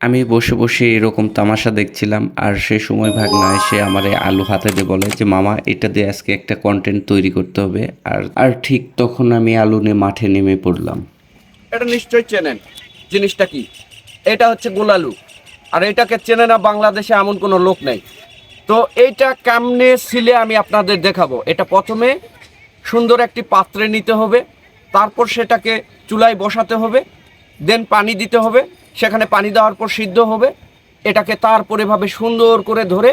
আমি বসে বসে এরকম তামাশা দেখছিলাম আর সে সময় ভাগ ভাগনা এসে আমার এই আলু হাতে দিয়ে বলে যে, মামা, এটা দিয়ে আজকে একটা কন্টেন্ট তৈরি করতে হবে। আর আর ঠিক তখন আমি আলু নিয়ে মাঠে নেমে পড়লাম। এটা নিশ্চয়ই চেনেন। জিনিসটা কি? এটা হচ্ছে গোলালু আর এটাকে চেনে না বাংলাদেশে এমন কোনো লোক নেই। তো এইটা কেমনে সিলে আমি আপনাদের দেখাবো। এটা প্রথমে সুন্দর একটি পাত্রে নিতে হবে। তারপর সেটাকে চুলায় বসাতে হবে। দেন পানি দিতে হবে। সেখানে পানি দেওয়ার পর সিদ্ধ হবে। এটাকে তারপরে ভাবে সুন্দর করে ধরে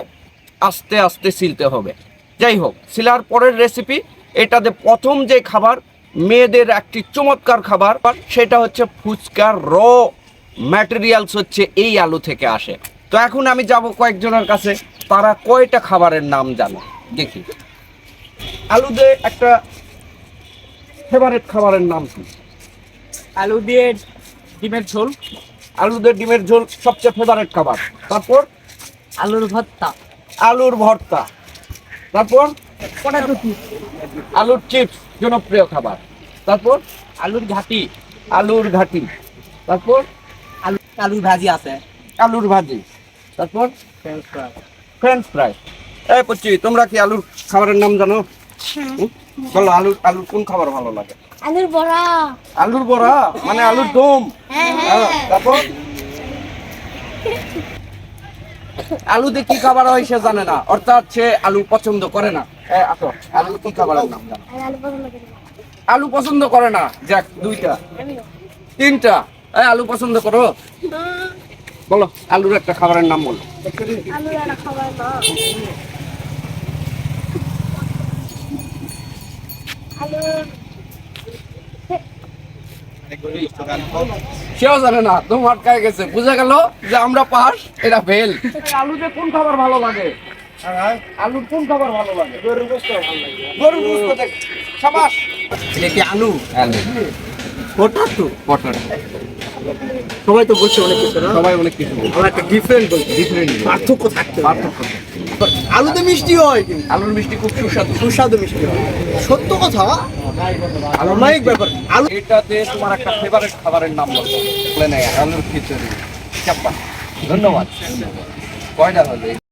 আস্তে আস্তে সিলতে হবে। যাই হোক, সিলার পরের রেসিপি এটাতে প্রথম যে খাবার মেয়েদের একটি চমৎকার খাবার, সেটা হচ্ছে ফুচকার র। ম্যাটেরিয়ালস হচ্ছে এই আলু থেকে আসে। তো এখন আমি যাব কয়েকজনের কাছে, তারা কয়টা খাবারের নাম জানে? দেখি। আলু দিয়ে একটা ফেভারিট খাবারের নাম কি? আলু দিয়ে ডিমের ঝোল। আলু দিয়ে ডিমের ঝোল সবচেয়ে ফেভারিট খাবার। তারপর? আলুর ভর্তা। আলুর ভর্তা। তারপর? আলুর চিপস জনপ্রিয় খাবার। তারপর? আলুর ঘাটি। আলুর ঘাটি। তারপর? আলু আলুর ভাজি আছে। আলুর ভাজি। তারপর? ফ্রেঞ্চ ফ্রাই ফ্রেঞ্চ ফ্রাই এই পচ্ছি তোমরা কি আলুর খাবারের নাম জানো? হুম? বলো আলুর আলুর কোন খাবার ভালো লাগে? আলুর বড়া। আলুর বড়া মানে আলুর দম। হ্যাঁ হ্যাঁ, তারপর? আলু দিয়ে কি খাবার হয় সে জানে না অর্থাৎ সে আলু পছন্দ করে না। আসো আলু কি খাবারের নাম আলু পছন্দ করি না। আলু যাক দুইটা। তিনটা। আলু পছন্দ করো। বলো আলুর একটা খাবারের নাম বলো। আলুর একটা খাবার না আলুর সেও জানে না দম আটকায় গেছে। বুঝা গেল যে আমরা পাস এটা ফেল আলুতে কোন খাবার ভালো লাগে? আলুর কোন খাবার ভালো লাগে? গরুর গোস্ত ভালো লাগে। গরুর গোস্ত সাবাস। এটা কি আলু? আলু। পটাটো। পটল সবাই তো বলছে অনেক কিছু না? সবাই অনেক কিছু আমার একটা ডিফারেন্ট বলছে। ডিফারেন্ট পার্থক্য থাকতে পার্থক্য আলুতে মিষ্টি হয় কিন্তু। আলুর মিষ্টি খুব সুস্বাদু। সুস্বাদু মিষ্টি হয়। সত্য কথা অনেক ব্যাপার। আলু এটাতে তোমার একটা ফেভারিট খাবারের নাম বলো। আলুর খিচুড়ি। চাপ্পা ধন্যবাদ। কয়টা হলো?